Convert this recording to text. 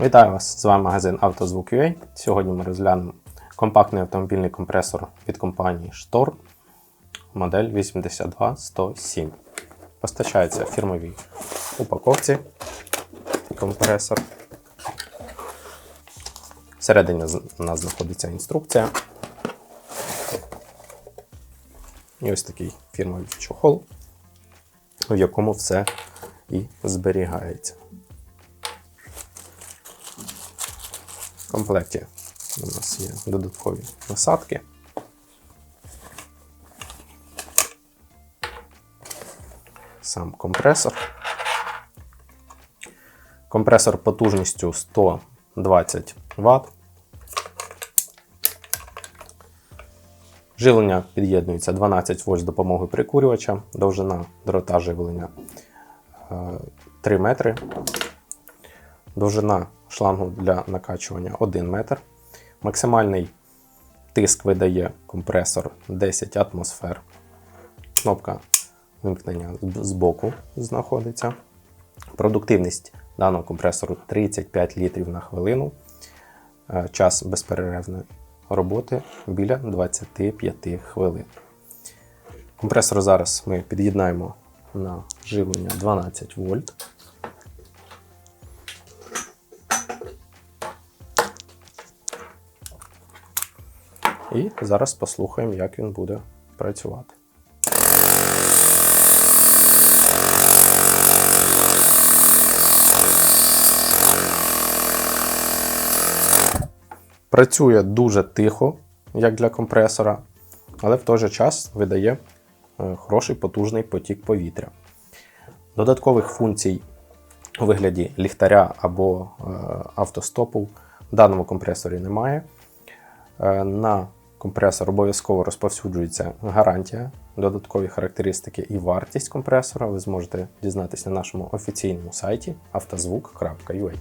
Вітаю вас! З вами магазин «Автозвук.UA». Сьогодні ми розглянемо компактний автомобільний компресор від компанії Штор модель 82107. Постачається в фірмовій упаковці компресор. Всередині у нас знаходиться інструкція. І ось такий фірмовий чохол, в якому все і зберігається. В комплекті у нас є додаткові насадки. Сам компресор. Компресор потужністю 120 Вт. Живлення під'єднується 12 вольт з допомогою прикурювача, довжина дрота живлення е, 3 метри, довжина шлангу для накачування 1 метр. Максимальний тиск видає компресор 10 атмосфер. Кнопка вимкнення з- збоку знаходиться. Продуктивність даного компресору 35 літрів на хвилину. Е, Час безперервної роботи біля 25 хвилин. Компресор зараз ми під'єднаємо на живлення 12 вольт. І зараз послухаємо, як він буде працювати. Працює дуже тихо, як для компресора, але в той же час видає е, хороший потужний потік повітря. Додаткових функцій у вигляді ліхтаря або е, автостопу в даному компресорі немає. Е, На компресор обов'язково розповсюджується гарантія, додаткові характеристики і вартість компресора ви зможете дізнатися на нашому офіційному сайті автозвук.ua.